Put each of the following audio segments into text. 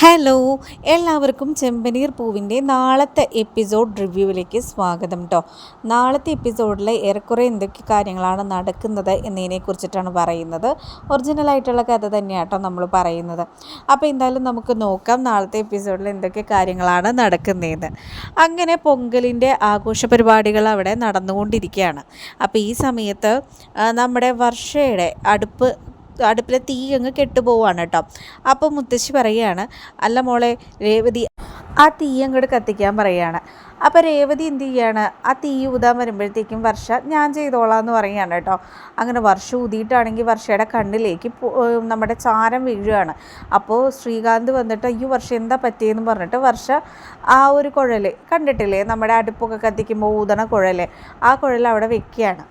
Hello എല്ലാവർക്കും ചെമ്പനീർ പൂവിന്റെ നാളത്തെ എപ്പിസോഡ് റിവ്യൂവിലേക്ക് സ്വാഗതം കേട്ടോ നാളത്തെ എപ്പിസോഡിൽ ഏറെക്കുറെ എന്തൊക്കെ കാര്യങ്ങളാണ് നടക്കുന്നത് എന്നതിനെ കുറിച്ചിട്ടാണ് പറയുന്നത്. ഒറിജിനലായിട്ടുള്ള കഥ തന്നെയാണ് കേട്ടോ നമ്മൾ പറയുന്നത്. അപ്പോൾ എന്തായാലും നമുക്ക് നോക്കാം നാളത്തെ എപ്പിസോഡിൽ എന്തൊക്കെ കാര്യങ്ങളാണ് നടക്കുന്നതെന്ന് അങ്ങനെ പൊങ്കലിന്റെ ആഘോഷ പരിപാടികൾ അവിടെ നടന്നുകൊണ്ടിരിക്കുകയാണ്. അപ്പോൾ ഈ സമയത്ത് നമ്മുടെ വർഷയുടെ അടുപ്പ് അടുപ്പിലെ തീ അങ്ങ് കെട്ടുപോവാണ് കേട്ടോ. അപ്പോൾ മുത്തശ്ശി പറയുകയാണ് അല്ല മോളെ രേവതി ആ തീ അങ്ങോട്ട് കത്തിക്കാൻ പറയുകയാണ് അപ്പോൾ രേവതി എന്ത് ചെയ്യാണ് ആ തീ ഊതാൻ വരുമ്പോഴത്തേക്കും വർഷ ഞാൻ ചെയ്തോളാം എന്ന് പറയുകയാണ് കേട്ടോ. അങ്ങനെ വർഷ ഊതിയിട്ടാണെങ്കിൽ വർഷയുടെ കണ്ണിലേക്ക് നമ്മുടെ ചാരം വീഴുകയാണ്. അപ്പോൾ ശ്രീകാന്ത് വന്നിട്ട് അയ്യോ വർഷ എന്താ പറ്റിയെന്ന് പറഞ്ഞിട്ട് വർഷ ആ ഒരു കുഴൽ കണ്ടിട്ടില്ലേ? നമ്മുടെ അടുപ്പൊക്കെ കത്തിക്കുമ്പോൾ ഊതണ കുഴൽ ആ കുഴൽ അവിടെ വെക്കുകയാണ്.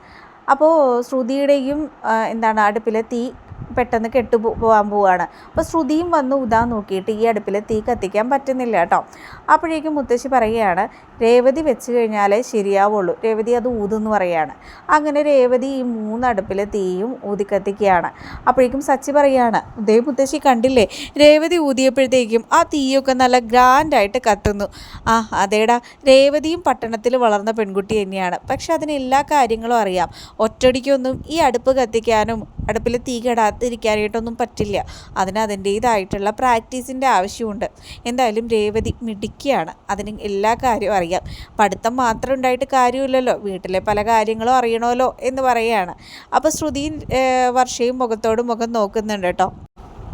അപ്പോൾ ശ്രുതിയുടെയും എന്താണ് അടുപ്പിലെ തീ പെട്ടെന്ന് കെട്ടു പോകാൻ പോവുകയാണ് അപ്പോൾ ശ്രുതിയും വന്ന് ഉദാ നോക്കിയിട്ട് ഈ അടുപ്പിൽ തീ കത്തിക്കാൻ പറ്റുന്നില്ല കേട്ടോ. അപ്പോഴേക്കും മുത്തശ്ശി പറയുകയാണ് രേവതി വെച്ച് കഴിഞ്ഞാലേ ശരിയാവുള്ളൂ. രേവതി അത് ഊതെന്ന് പറയുകയാണ് അങ്ങനെ രേവതി ഈ മൂന്ന് അടുപ്പിൽ തീയും ഊതി കത്തിക്കുകയാണ് അപ്പോഴേക്കും സച്ചി പറയുകയാണ് ഉദയ മുത്തശ്ശി കണ്ടില്ലേ? രേവതി ഊതിയപ്പോഴത്തേക്കും ആ തീയൊക്കെ നല്ല ഗ്രാൻഡായിട്ട് കത്തുന്നു. ആ അതേടാ. രേവതിയും പട്ടണത്തിൽ വളർന്ന പെൺകുട്ടി തന്നെയാണ്. പക്ഷെ അതിന് എല്ലാ കാര്യങ്ങളും അറിയാം. ഒറ്റടിക്കൊന്നും ഈ അടുപ്പ് കത്തിക്കാനും അടുപ്പിൽ തീ കെടാതിരിക്കാനായിട്ടൊന്നും പറ്റില്ല. അതിന് അതിന്റേതായിട്ടുള്ള പ്രാക്ടീസിന്റെ ആവശ്യമുണ്ട്. എന്തായാലും രേവതി മിടുക്കിയാണ്. അതിന് എല്ലാ കാര്യവും അറിയാം. പഠിത്തം മാത്രം ഉണ്ടായിട്ട് കാര്യമില്ലല്ലോ. വീട്ടിലെ പല കാര്യങ്ങളും അറിയണമല്ലോ എന്ന് പറയുകയാണ്. അപ്പോൾ ശ്രുതിയും വർഷയും മുഖത്തോട് മുഖം നോക്കുന്നുണ്ട് കേട്ടോ.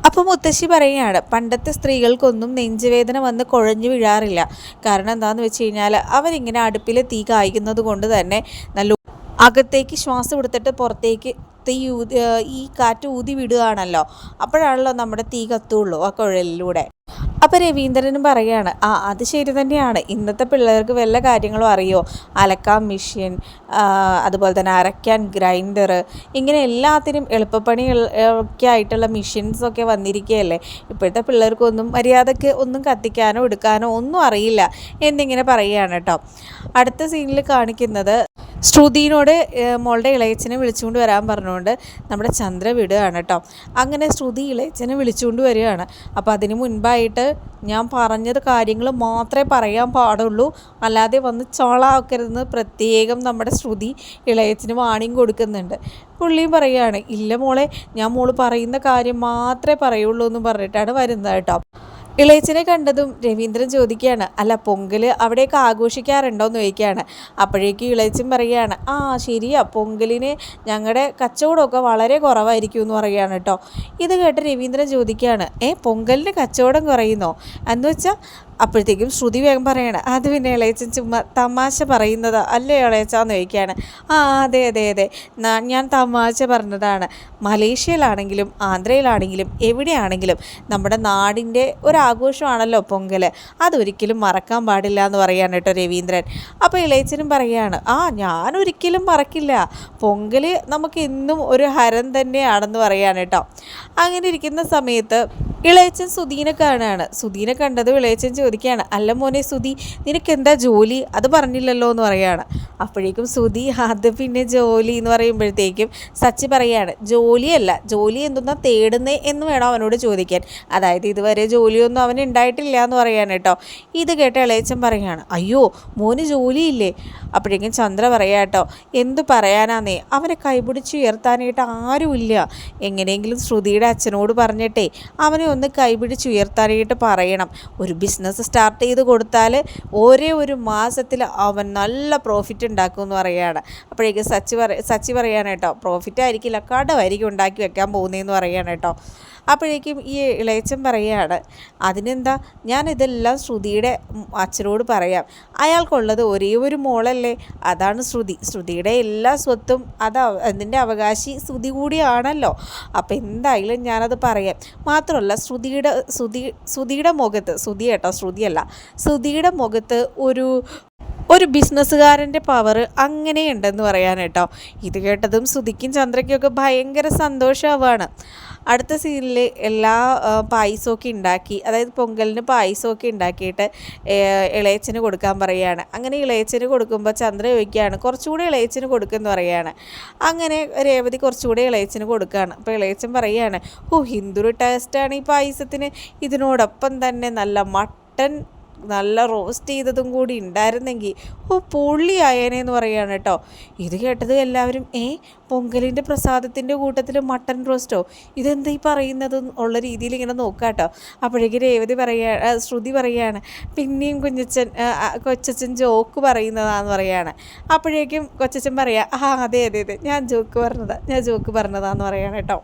അപ്പോൾ മുത്തശ്ശി പറയുകയാണ് പണ്ടത്തെ സ്ത്രീകൾക്കൊന്നും നെഞ്ചുവേദന വന്ന് കുഴഞ്ഞു വീഴാറില്ല. കാരണം എന്താണെന്ന് വെച്ച് കഴിഞ്ഞാൽ അവരിങ്ങനെ അടുപ്പിൽ തീ കായ്ക്കുന്നത് കൊണ്ട് തന്നെ നല്ല അകത്തേക്ക് ശ്വാസം എടുത്തിട്ട് പുറത്തേക്ക് തീ ഊതി ഈ കാറ്റ് ഊതി വിടുകയാണല്ലോ. അപ്പോഴാണല്ലോ നമ്മുടെ തീ കത്തുള്ളൂ ആ കുഴലിലൂടെ. അപ്പോൾ രവീന്ദ്രനും പറയുകയാണ് ആ അത് ശരി തന്നെയാണ്. ഇന്നത്തെ പിള്ളേർക്ക് വല്ല കാര്യങ്ങളും അറിയോ? അലക്കാൻ മെഷീൻ അതുപോലെ തന്നെ അരയ്ക്കാൻ ഗ്രൈൻഡർ ഇങ്ങനെ എല്ലാത്തിനും എളുപ്പപ്പണി ഒക്കെ ആയിട്ടുള്ള മെഷീൻസൊക്കെ വന്നിരിക്കുകയല്ലേ? ഇപ്പോഴത്തെ പിള്ളേർക്കൊന്നും മര്യാദയ്ക്ക് ഒന്നും കത്തിക്കാനോ എടുക്കാനോ ഒന്നും അറിയില്ല എന്നിങ്ങനെ പറയുകയാണ് കേട്ടോ. അടുത്ത സീനിൽ കാണിക്കുന്നത് ശ്രുതിനോട് മോളുടെ ഇളയച്ചനെ വിളിച്ചുകൊണ്ട് വരാൻ പറഞ്ഞുകൊണ്ട് നമ്മുടെ ചന്ദ്ര വിടുകയാണ് കേട്ടോ. അങ്ങനെ ശ്രുതി ഇളയച്ചനെ വിളിച്ചുകൊണ്ട് വരികയാണ്. അപ്പോൾ അതിന് മുൻപായിട്ട് ഞാൻ പറഞ്ഞത് കാര്യങ്ങൾ മാത്രമേ പറയാൻ പാടുള്ളൂ. അല്ലാതെ വന്ന് ചോളാക്കരുതെന്ന് പ്രത്യേകം നമ്മുടെ ശ്രുതി ഇളയച്ചന് വാണിയും കൊടുക്കുന്നുണ്ട്. പുള്ളിയും പറയുകയാണ് ഇല്ല മോളെ ഞാൻ മോൾ പറയുന്ന കാര്യം മാത്രമേ പറയുള്ളൂ എന്ന് പറഞ്ഞിട്ടാണ് വരുന്നത് കേട്ടോ. ഇളയച്ചനെ കണ്ടതും രവീന്ദ്രൻ ചോദിക്കുകയാണ് അല്ല പൊങ്കൽ അവിടെയൊക്കെ ആഘോഷിക്കാറുണ്ടോ എന്ന് ചോദിക്കുകയാണ്. അപ്പോഴേക്കും ഇളയച്ചൻ പറയുകയാണ് ആ ശരിയാ പൊങ്കലിന് ഞങ്ങളുടെ കച്ചവടമൊക്കെ വളരെ കുറവായിരിക്കും എന്ന് പറയുകയാണ് കേട്ടോ ഇത് കേട്ട് രവീന്ദ്രൻ ചോദിക്കുകയാണ് ഏ പൊങ്കലിന് കച്ചവടം കുറയുന്നോ? എന്ന് വെച്ചാൽ അപ്പോഴത്തേക്കും ശ്രുതി വേഗം പറയാണ് അത് പിന്നെ ഇളയച്ചൻ ചുമ്മാ തമാശ പറയുന്നത് അല്ലേ ഇളയച്ചാന്ന് ചോദിക്കുകയാണ് ആ അതെ അതെ അതെ ഞാൻ തമാശ പറഞ്ഞതാണ്. മലേഷ്യയിലാണെങ്കിലും ആന്ധ്രയിലാണെങ്കിലും എവിടെയാണെങ്കിലും നമ്മുടെ നാടിന്റെ ഒരു ആഘോഷമാണല്ലോ പൊങ്കൽ അതൊരിക്കലും മറക്കാൻ പാടില്ല എന്ന് പറയാണ് കേട്ടോ രവീന്ദ്രൻ. അപ്പോൾ ഇളയച്ചനും പറയാണ് ആ ഞാൻ ഒരിക്കലും മറക്കില്ല. പൊങ്കൽ നമുക്ക് എന്നും ഒരു ഹരം തന്നെയാണെന്ന് പറയാണ് കേട്ടോ. അങ്ങനെ ഇരിക്കുന്ന സമയത്ത് ഇളയച്ചൻ സുധീനെ കാണുകയാണ് സുധീനെ കണ്ടതും ഇളയച്ചൻ ചോദിക്കുകയാണ് അല്ല മോനെ സുധി നിനക്ക് എന്താ ജോലി? അത് പറഞ്ഞില്ലല്ലോ എന്ന് പറയാണ് അപ്പോഴേക്കും സുധി അത് പിന്നെ ജോലി എന്ന് പറയുമ്പോഴത്തേക്കും സച്ചി പറയുകയാണ് ജോലിയല്ല ജോലി എന്തെന്നാ തേടുന്നേ? എന്ന് വേണം അവനോട് ചോദിക്കാൻ. അതായത് ഇതുവരെ ജോലിയൊന്നും അവൻ ഉണ്ടായിട്ടില്ല എന്ന് പറയാൻ കേട്ടോ. ഇത് കേട്ട ഇളയച്ചൻ പറയുകയാണ് അയ്യോ മോന് ജോലിയില്ലേ? അപ്പോഴേക്കും ചന്ദ്ര പറയാ കേട്ടോ എന്ത് പറയാനാന്നേ അവനെ കൈപിടിച്ച് ഉയർത്താനായിട്ട് ആരുമില്ല. എങ്ങനെയെങ്കിലും ശ്രുതിയുടെ അച്ഛനോട് പറഞ്ഞിട്ടേ അവനെ ഒന്ന് കൈപിടിച്ച് ഉയർത്താനായിട്ട് പറയണം. ഒരു ബിസിനസ് സ്റ്റാർട്ട് ചെയ്ത് കൊടുത്താൽ ഒരേ ഒരു മാസത്തിൽ അവൻ നല്ല പ്രോഫിറ്റ് ഉണ്ടാക്കും എന്ന് പറയുകയാണ്. അപ്പോഴേക്കും സച്ചി പറ സച്ചി പറയാണ് കേട്ടോ പ്രോഫിറ്റ് ആയിരിക്കില്ല കടമായിരിക്കും ഉണ്ടാക്കി വെക്കാൻ പോകുന്നതെന്ന് പറയാണ് കേട്ടോ. അപ്പോഴേക്കും ഈ ഇളയച്ചൻ പറയുകയാണ് അതിനെന്താ? ഞാനിതെല്ലാം ശ്രുതിയുടെ അച്ഛനോട് പറയാം. അയാൾക്കുള്ളത് ഒരേ ഒരു മോളല്ലേ? അതാണ് ശ്രുതി. ശ്രുതിയുടെ എല്ലാ സ്വത്തും അത് അതിന്റെ അവകാശി ശ്രുതി കൂടിയാണല്ലോ. അപ്പോൾ എന്തായാലും ഞാനത് പറയാം. മാത്രമല്ല ശ്രുതിയുടെ ശ്രുതി ശ്രുതിയുടെ മുഖത്ത് ശ്രുതി കേട്ടോ ശ്രുതിയല്ല. ശ്രുതിയുടെ മുഖത്ത് ഒരു ഒരു ബിസിനസ്സുകാരന്റെ പവർ അങ്ങനെയുണ്ടെന്ന് പറയാൻ കേട്ടോ ഇത് കേട്ടതും സുധിക്കും ചന്ദ്രയ്ക്കൊക്കെ ഭയങ്കര സന്തോഷമാവാണ് അടുത്ത സീനിൽ എല്ലാ പായസമൊക്കെ ഉണ്ടാക്കി അതായത് പൊങ്കലിന് പായസമൊക്കെ ഉണ്ടാക്കിയിട്ട് ഇളയച്ചന് കൊടുക്കാൻ പറയുകയാണ്. അങ്ങനെ ഇളയച്ചന് കൊടുക്കുമ്പോൾ ചന്ദ്ര ചോദിക്കുകയാണ് കുറച്ചുകൂടി ഇളയച്ചന് കൊടുക്കുമെന്ന് പറയുകയാണ്. അങ്ങനെ രേവതി കുറച്ചുകൂടി ഇളയച്ചന് കൊടുക്കുകയാണ്. അപ്പോൾ ഇളയച്ചൻ പറയുകയാണ് ഓ ഹിന്ദു ടേസ്റ്റാണ് ഈ പായസത്തിന്. ഇതിനോടൊപ്പം തന്നെ നല്ല മട്ടൻ നല്ല റോസ്റ്റ് ചെയ്തതും കൂടി ഉണ്ടായിരുന്നെങ്കിൽ ഓ പൊള്ളിയായേനെ എന്ന് പറയുകയാണ് കേട്ടോ. ഇത് കേട്ടത് എല്ലാവരും ഏ പൊങ്കലിന്റെ പ്രസാദത്തിന്റെ കൂട്ടത്തിൽ മട്ടൻ റോസ്റ്റോ? ഇതെന്താ ഈ പറയുന്നത് ഉള്ള രീതിയിൽ ഇങ്ങനെ നോക്കാം കേട്ടോ. അപ്പോഴേക്ക് രേവതി പറയുക ശ്രുതി പറയുകയാണ് പിന്നെയും കുഞ്ഞച്ചൻ കൊച്ചച്ചൻ ജോക്ക് പറയുന്നതാന്ന് പറയുകയാണ്. അപ്പോഴേക്കും കൊച്ചച്ചൻ പറയുക ആ അതെ അതെ അതെ ഞാൻ ജോക്ക് പറഞ്ഞതാണ് ഞാൻ ജോക്ക് പറഞ്ഞതാന്ന് പറയുകയാണ് കേട്ടോ.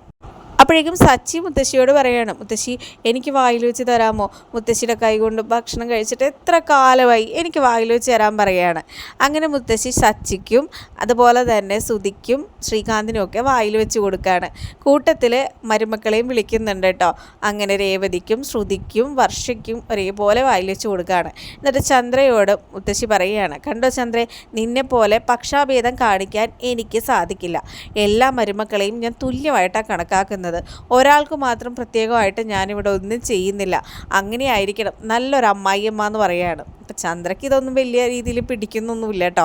അപ്പോഴേക്കും സച്ചി മുത്തശ്ശിയോട് പറയുകയാണ് മുത്തശ്ശി എനിക്ക് വായിൽ വെച്ച് തരാമോ? മുത്തശ്ശിയുടെ കൈ കൊണ്ട് ഭക്ഷണം കഴിച്ചിട്ട് എത്ര കാലമായി എനിക്ക് വായിൽ വെച്ച് തരാൻ പറയുകയാണ് അങ്ങനെ മുത്തശ്ശി സച്ചിക്കും അതുപോലെ തന്നെ സുധിക്കും ശ്രീകാന്തിനും ഒക്കെ വായിൽ വെച്ച് കൊടുക്കുകയാണ് കൂട്ടത്തിൽ മരുമക്കളെയും വിളിക്കുന്നുണ്ട് കേട്ടോ. അങ്ങനെ രേവതിക്കും ശ്രുതിക്കും വർഷയ്ക്കും ഒരേപോലെ വായിൽ വെച്ച് കൊടുക്കുകയാണ് എന്നിട്ട് ചന്ദ്രയോട് മുത്തശ്ശി പറയുകയാണ് കണ്ടോ ചന്ദ്രേ നിന്നെ പോലെ പക്ഷാഭേദം കാണിക്കാൻ എനിക്ക് സാധിക്കില്ല. എല്ലാ മരുമക്കളെയും ഞാൻ തുല്യമായിട്ടാണ് കണക്കാക്കുന്നത്. ഒരാൾക്ക് മാത്രം പ്രത്യേകമായിട്ട് ഞാനിവിടെ ഒന്നും ചെയ്യുന്നില്ല. അങ്ങനെയായിരിക്കണം. നല്ലൊരു അമ്മായിയമ്മ എന്ന് പറയുകയാണ്. അപ്പം ചന്ദ്രയ്ക്ക് ഇതൊന്നും വലിയ രീതിയിൽ പിടിക്കുന്നൊന്നുമില്ല കേട്ടോ.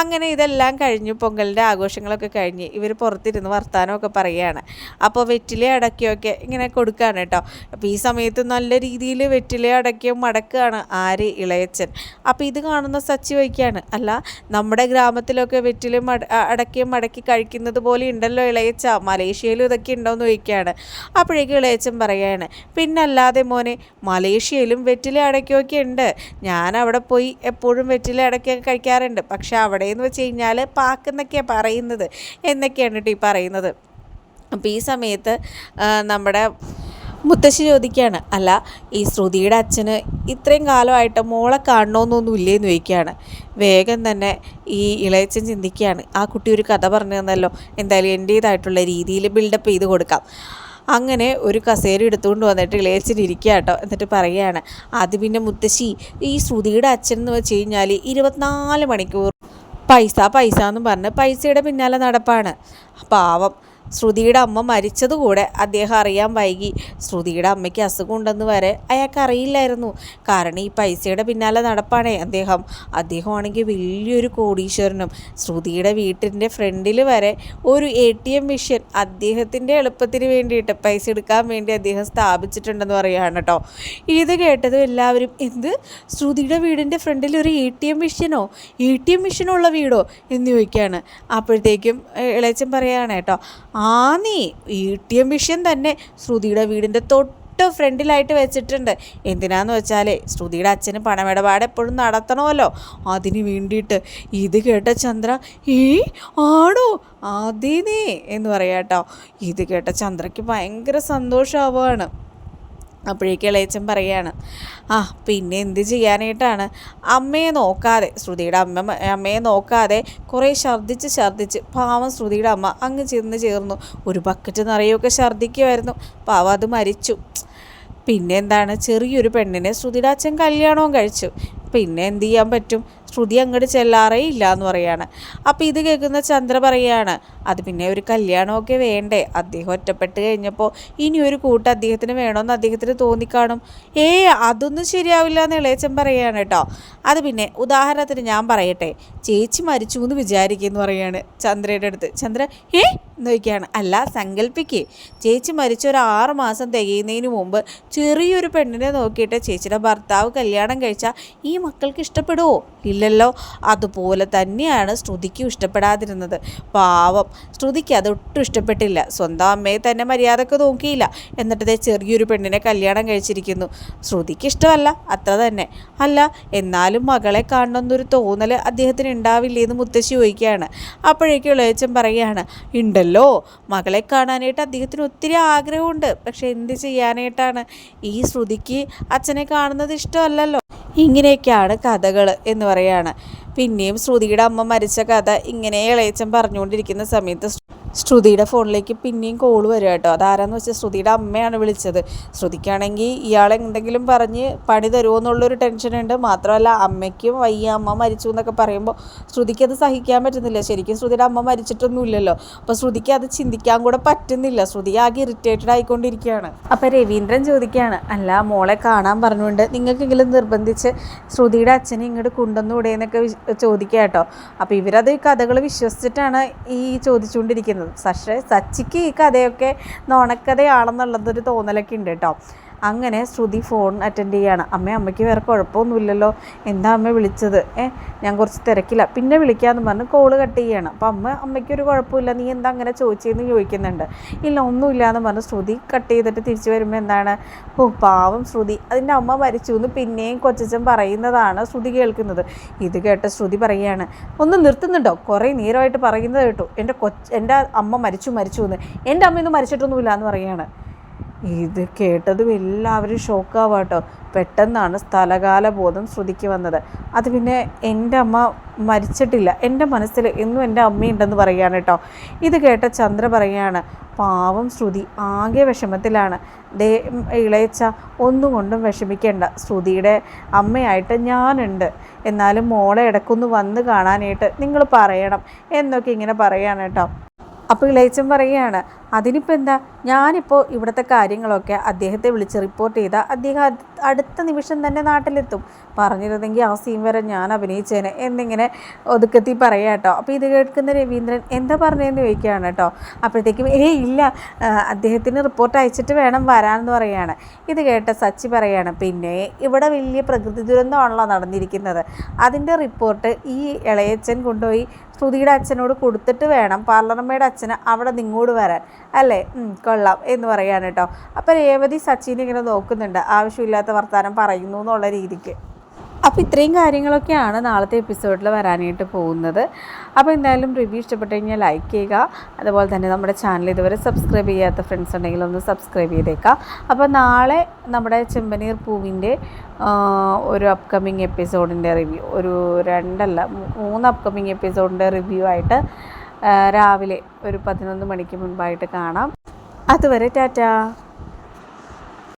അങ്ങനെ ഇതെല്ലാം കഴിഞ്ഞു പൊങ്കലിന്റെ ആഘോഷങ്ങളൊക്കെ കഴിഞ്ഞ് ഇവർ പുറത്തിരുന്ന് വർത്തമാനമൊക്കെ പറയുകയാണ്. അപ്പോൾ വെറ്റില അടക്കിയൊക്കെ ഇങ്ങനെ കൊടുക്കുകയാണ് കേട്ടോ. അപ്പോൾ ഈ സമയത്ത് നല്ല രീതിയിൽ വെറ്റില അടക്കിയും മടക്കുകയാണ് ആര്? ഇളയച്ചൻ അപ്പോൾ ഇത് കാണുന്ന സച്ചി വയ്ക്കുകയാണ്. അല്ല നമ്മുടെ ഗ്രാമത്തിലൊക്കെ വെറ്റില മട അടക്കിയും മടക്കി കഴിക്കുന്നത് പോലെ ഉണ്ടല്ലോ ഇളയച്ച മലേഷ്യയിലും ഇതൊക്കെ ഉണ്ടോയെന്ന് ചോദിക്കുകയാണ്. അപ്പോഴേക്കും ഇളയച്ചൻ പറയുകയാണ് പിന്നല്ലാതെ മോനെ മലേഷ്യയിലും വെറ്റില അടക്കിയൊക്കെ ഉണ്ട്. ഞാൻ ഞാൻ അവിടെ പോയി എപ്പോഴും വെറ്റില ഇടയ്ക്കൊക്കെ കഴിക്കാറുണ്ട്. പക്ഷേ അവിടെ എന്ന് വെച്ച് കഴിഞ്ഞാൽ പാക്കെന്നൊക്കെയാണ് പറയുന്നത്. എന്നൊക്കെയാണ് കേട്ടോ ഈ പറയുന്നത്. അപ്പോൾ ഈ സമയത്ത് നമ്മുടെ മുത്തശ്ശി ചോദിക്കുകയാണ് അല്ല ഈ ശ്രുതിയുടെ അച്ഛന് ഇത്രയും കാലമായിട്ട് മോളെ കാണണമെന്നൊന്നുമില്ലേ എന്ന് ചോദിക്കുകയാണ് വേഗം തന്നെ ഈ ഇളയച്ചൻ ചിന്തിക്കുകയാണ്. ആ കുട്ടി ഒരു കഥ പറഞ്ഞു തന്നല്ലോ. എന്തായാലും എന്റേതായിട്ടുള്ള രീതിയിൽ ബിൽഡപ്പ് ചെയ്ത് കൊടുക്കാം. അങ്ങനെ ഒരു കസേര എടുത്തുകൊണ്ട് വന്നിട്ട് ഇളയച്ചിരിക്കുക കേട്ടോ എന്നിട്ട് പറയുകയാണ്. അത് പിന്നെ മുത്തശ്ശി ഈ ശ്രുതിയുടെ അച്ഛൻ എന്ന് വെച്ച് കഴിഞ്ഞാൽ ഇരുപത്തിനാല് മണിക്കൂർ പൈസ പൈസ എന്ന് പറഞ്ഞ് പൈസയുടെ പിന്നാലെ നടപ്പാണ്. പാവം. ശ്രുതിയുടെ അമ്മ മരിച്ചതുകൂടെ അദ്ദേഹം അറിയാൻ വൈകി. ശ്രുതിയുടെ അമ്മയ്ക്ക് അസുഖമുണ്ടെന്ന് വരെ അയാൾക്ക് അറിയില്ലായിരുന്നു. കാരണം ഈ പൈസയുടെ പിന്നാലെ നടപ്പാണേ അദ്ദേഹം. അദ്ദേഹമാണെങ്കിൽ വലിയൊരു കോടീശ്വരനും. ശ്രുതിയുടെ വീട്ടിന്റെ ഫ്രണ്ടിൽ വരെ ഒരു എ ടി എം മെഷീൻ അദ്ദേഹത്തിന്റെ എളുപ്പത്തിന് വേണ്ടിയിട്ട് പൈസ എടുക്കാൻ വേണ്ടി അദ്ദേഹം സ്ഥാപിച്ചിട്ടുണ്ടെന്ന് പറയുകയാണ് കേട്ടോ. ഇത് കേട്ടതും എല്ലാവരും എന്ത്? ശ്രുതിയുടെ വീടിന്റെ ഫ്രണ്ടിൽ ഒരു എ ടി എം മെഷീനോ? എ ടി എം മെഷീനുള്ള വീടോ? എന്ന് ചോദിക്കുകയാണ്. അപ്പോഴത്തേക്കും ഇളയച്ചൻ പറയുകയാണ് കേട്ടോ ആന്നേ നീ ടി എം വിഷയം തന്നെ ശ്രുതിയുടെ വീടിന്റെ തൊട്ട് ഫ്രണ്ടിലായിട്ട് വെച്ചിട്ടുണ്ട്. എന്തിനാന്ന് വെച്ചാൽ ശ്രുതിയുടെ അച്ഛന് പണമിടപാട് എപ്പോഴും നടത്തണമല്ലോ. അതിന് വേണ്ടിയിട്ട് ഇത് കേട്ട ചന്ദ്ര ഏ ആണോ? അതേനേ എന്ന് പറയാട്ടോ. ഇത് കേട്ട ചന്ദ്രയ്ക്ക് ഭയങ്കര സന്തോഷമാവുകയാണ് അപ്പോഴേക്കും ഇളയച്ചൻ പറയുകയാണ് ആ പിന്നെ എന്ത് ചെയ്യാനായിട്ടാണ്? അമ്മയെ നോക്കാതെ ശ്രുതിയുടെ അമ്മ അമ്മയെ നോക്കാതെ കുറേ ഛർദ്ദിച്ച് ഛർദ്ദിച്ച് പാവം ശ്രുതിയുടെ അമ്മ അങ്ങ് ചെന്ന് ചേർന്നു. ഒരു ബക്കറ്റ് നിറയൊക്കെ ഛർദ്ദിക്കുമായിരുന്നു പാവം അത് മരിച്ചു. പിന്നെ എന്താണ്? ചെറിയൊരു പെണ്ണിനെ ശ്രുതിയുടെ അച്ഛൻ കല്യാണവും കഴിച്ചു. പിന്നെ എന്ത് ചെയ്യാൻ പറ്റും? ശ്രുതി അങ്ങോട്ട് ചെല്ലാറേ ഇല്ല എന്ന് പറയാണ്. അപ്പോൾ ഇത് കേൾക്കുന്ന ചന്ദ്ര പറയാണ് അത് പിന്നെ ഒരു കല്യാണമൊക്കെ വേണ്ടേ? അദ്ദേഹം ഒറ്റപ്പെട്ട് കഴിഞ്ഞപ്പോൾ ഇനി ഒരു കൂട്ട് അദ്ദേഹത്തിന് വേണമെന്ന് അദ്ദേഹത്തിന് തോന്നിക്കാണും. ഏ അതൊന്നും ശരിയാവില്ല എന്ന് ഇളയച്ചൻ പറയാണ് കേട്ടോ. അത് പിന്നെ ഉദാഹരണത്തിന് ഞാൻ പറയട്ടെ ചേച്ചി മരിച്ചു എന്ന് വിചാരിക്കുന്നു പറയാണ് ചന്ദ്രയുടെ അടുത്ത്. ചന്ദ്ര ഏ? എന്ന് ചോദിക്കുകയാണ്. അല്ല സങ്കല്പിക്കേ. ചേച്ചി മരിച്ച ഒരു ആറ് മാസം തികയുന്നതിന് മുമ്പ് ചെറിയൊരു പെണ്ണിനെ നോക്കിയിട്ട് ചേച്ചിയുടെ ഭർത്താവ് കല്യാണം കഴിച്ചാൽ ഈ മക്കൾക്ക് ഇഷ്ടപ്പെടുമോ ഇല്ലല്ലോ. അതുപോലെ തന്നെയാണ് ശ്രുതിക്കും ഇഷ്ടപ്പെടാതിരുന്നത്. പാവം. ശ്രുതിക്ക് അതൊട്ടും ഇഷ്ടപ്പെട്ടില്ല. സ്വന്തം അമ്മയെ തന്നെ മര്യാദയ്ക്ക് നോക്കിയില്ല. എന്നിട്ടത് ചെറിയൊരു പെണ്ണിനെ കല്യാണം കഴിച്ചിരിക്കുന്നു. ശ്രുതിക്ക് ഇഷ്ടമല്ല. അത്ര തന്നെ. അല്ല എന്നാലും മകളെ കാണണമെന്നൊരു തോന്നൽ അദ്ദേഹത്തിന് ഉണ്ടാവില്ലേ എന്ന് മുത്തശ്ശി ചോദിക്കുകയാണ്. അപ്പോഴേക്കും ഇളയച്ചൻ പറയുകയാണ് ഉണ്ടല്ലോ. മകളെ കാണാനായിട്ട് അദ്ദേഹത്തിന് ഒത്തിരി ആഗ്രഹമുണ്ട്. പക്ഷേ എന്ത് ചെയ്യാനായിട്ടാണ്? ഈ ശ്രുതിക്ക് അച്ഛനെ കാണുന്നത് ഇഷ്ടമല്ലല്ലോ. ഇങ്ങനെയൊക്കെയാണ് കഥകൾ എന്ന് പറയുകയാണ് പിന്നെയും ശ്രുതിയുടെ അമ്മ മരിച്ച കഥ ഇങ്ങനെ ഇളയച്ചൻ പറഞ്ഞുകൊണ്ടിരിക്കുന്ന സമയത്ത് ശ്രുതിയുടെ ഫോണിലേക്ക് പിന്നെയും കോൾ വരിക കേട്ടോ. അതാരാന്ന് വെച്ചാൽ ശ്രുതിയുടെ അമ്മയാണ് വിളിച്ചത്. ശ്രുതിക്കാണെങ്കിൽ ഇയാൾ എന്തെങ്കിലും പറഞ്ഞ് പണി തരുമോ എന്നുള്ളൊരു ടെൻഷനുണ്ട് മാത്രമല്ല അമ്മയ്ക്കും വയ്യ അമ്മ മരിച്ചു എന്നൊക്കെ പറയുമ്പോൾ ശ്രുതിക്ക് അത് സഹിക്കാൻ പറ്റുന്നില്ല. ശരിക്കും ശ്രുതിയുടെ അമ്മ മരിച്ചിട്ടൊന്നുമില്ലല്ലോ. അപ്പോൾ ശ്രുതിക്ക് അത് ചിന്തിക്കാൻ കൂടെ പറ്റുന്നില്ല. ശ്രുതി ആകെ ഇറിറ്റേറ്റഡ് ആയിക്കൊണ്ടിരിക്കുകയാണ്. അപ്പോൾ രവീന്ദ്രൻ ചോദിക്കുകയാണ് അല്ല മോളെ കാണാൻ പറഞ്ഞുകൊണ്ട് നിങ്ങൾക്കെങ്കിലും നിർബന്ധിച്ച് ശ്രുതിയുടെ അച്ഛനെ ഇങ്ങോട്ട് കൊണ്ടുവന്നൂടെ? എന്നൊക്കെ ചോദിക്കുക കേട്ടോ. അപ്പോൾ ഇവരത് കഥകൾ വിശ്വസിച്ചിട്ടാണ് ഈ ചോദിച്ചുകൊണ്ടിരിക്കുന്നത്. പക്ഷേ സച്ചിക്ക് ഈ കഥയൊക്കെ നോണക്കഥയാണെന്നുള്ളതൊരു തോന്നലൊക്കെ ഉണ്ട് കേട്ടോ. അങ്ങനെ ശ്രുതി ഫോൺ അറ്റൻഡ് ചെയ്യാണ്. അമ്മ അമ്മയ്ക്ക് വേറെ കുഴപ്പമൊന്നുമില്ലല്ലോ. എന്താ അമ്മ വിളിച്ചത്? ഏ ഞാൻ കുറച്ച് തിരക്കില്ല പിന്നെ വിളിക്കാമെന്ന് പറഞ്ഞ് കോൾ കട്ട് ചെയ്യാണ്. അപ്പം അമ്മ അമ്മയ്ക്കൊരു കുഴപ്പമില്ല. നീ എന്താ അങ്ങനെ ചോദിച്ചതെന്ന് ചോദിക്കുന്നുണ്ട്. ഇല്ല ഒന്നുമില്ല എന്ന് പറഞ്ഞ് ശ്രുതി കട്ട് ചെയ്തിട്ട് തിരിച്ചു വരുമ്പോൾ എന്താണ്? ഓ പാവം ശ്രുതി. അതിന്റെ അമ്മ മരിച്ചു എന്ന് പിന്നെയും കൊച്ചച്ചൻ പറയുന്നതാണ് ശ്രുതി കേൾക്കുന്നത്. ഇത് കേട്ട ശ്രുതി പറയുകയാണ് ഒന്ന് നിർത്തുന്നുണ്ടോ? കുറേ നേരമായിട്ട് പറയുന്നത് കേട്ടു. എന്റെ കൊച്ച് എന്റെ അമ്മ മരിച്ചു മരിച്ചു എന്ന് എന്റെ അമ്മയൊന്നും മരിച്ചിട്ടൊന്നുമില്ല എന്ന് പറയുകയാണ്. ഇത് കേട്ടതും എല്ലാവരും ഷോക്കാവാം കേട്ടോ പെട്ടെന്നാണ് സ്ഥലകാല ബോധം ശ്രുതിക്ക് വന്നത്. അത് പിന്നെ എന്റെ അമ്മ മരിച്ചിട്ടില്ല. എന്റെ മനസ്സിൽ എന്നും എന്റെ അമ്മയുണ്ടെന്ന് പറയുകയാണ് കേട്ടോ. ഇത് കേട്ട ചന്ദ്ര പറയുകയാണ് പാവം ശ്രുതി ആകെ വിഷമത്തിലാണ്. ദേ ഇളയച്ച ഒന്നും കൊണ്ടും വിഷമിക്കേണ്ട. ശ്രുതിയുടെ അമ്മയായിട്ട് ഞാനുണ്ട്. എന്നാലും മോളെ ഇടക്കൊന്ന് വന്ന് കാണാനായിട്ട് നിങ്ങൾ പറയണം എന്നൊക്കെ ഇങ്ങനെ പറയാണ് കേട്ടോ. അപ്പോൾ ഇളയച്ചൻ പറയുകയാണ് അതിനിപ്പോൾ എന്താ? ഞാനിപ്പോൾ ഇവിടുത്തെ കാര്യങ്ങളൊക്കെ അദ്ദേഹത്തെ വിളിച്ച് റിപ്പോർട്ട് ചെയ്താൽ അദ്ദേഹം അടുത്ത നിമിഷം തന്നെ നാട്ടിലെത്തും. പറഞ്ഞിരുന്നെങ്കിൽ ആ സീൻ വരെ ഞാൻ അഭിനയിച്ചേനെ എന്നിങ്ങനെ ഒതുക്കത്തി പറയാം കേട്ടോ അപ്പോൾ ഇത് കേൾക്കുന്ന രവീന്ദ്രൻ എന്താ പറഞ്ഞതെന്ന് ചോദിക്കുകയാണ് കേട്ടോ അപ്പോഴത്തേക്കും ഏ ഇല്ല. അദ്ദേഹത്തിന് റിപ്പോർട്ട് അയച്ചിട്ട് വേണം വരാമെന്ന് പറയുകയാണ്. ഇത് കേട്ട സച്ചി പറയാണ് പിന്നെ ഇവിടെ വലിയ പ്രകൃതി ദുരന്തമാണല്ലോ നടന്നിരിക്കുന്നത്. അതിന്റെ റിപ്പോർട്ട് ഈ ഇളയച്ചൻ കൊണ്ടുപോയി ശ്രുതിയുടെ അച്ഛനോട് കൊടുത്തിട്ട് വേണം പാർലറമ്മയുടെ അച്ഛന് അവിടെ നിങ്ങോട് വരാൻ. അല്ലേ? കൊള്ളാം എന്ന് പറയാണ് കേട്ടോ. അപ്പോൾ രേവതി സച്ചിനെ ഇങ്ങനെ നോക്കുന്നുണ്ട്. ആവശ്യമില്ലാത്ത വർത്തമാനം പറയുന്നു എന്നുള്ള രീതിക്ക്. അപ്പോൾ ഇത്രയും കാര്യങ്ങളൊക്കെയാണ് നാളത്തെ എപ്പിസോഡിൽ വരാനായിട്ട് പോകുന്നത്. അപ്പോൾ എന്തായാലും റിവ്യൂ ഇഷ്ടപ്പെട്ട് കഴിഞ്ഞാൽ ലൈക്ക് ചെയ്യുക. അതുപോലെ തന്നെ നമ്മുടെ ചാനൽ ഇതുവരെ സബ്സ്ക്രൈബ് ചെയ്യാത്ത ഫ്രണ്ട്സ് ഉണ്ടെങ്കിൽ ഒന്ന് സബ്സ്ക്രൈബ് ചെയ്തേക്കാം അപ്പോൾ നാളെ നമ്മുടെ ചെമ്പനീർ പൂവിന്റെ ഒരു അപ്കമിങ് എപ്പിസോഡിന്റെ റിവ്യൂ ഒരു രണ്ടല്ല മൂന്ന് അപ്കമിങ് എപ്പിസോഡിന്റെ റിവ്യൂ ആയിട്ട് രാവിലെ ഒരു പതിനൊന്ന് മണിക്ക് മുൻപായിട്ട് കാണാം. അതുവരെ ടാറ്റാ.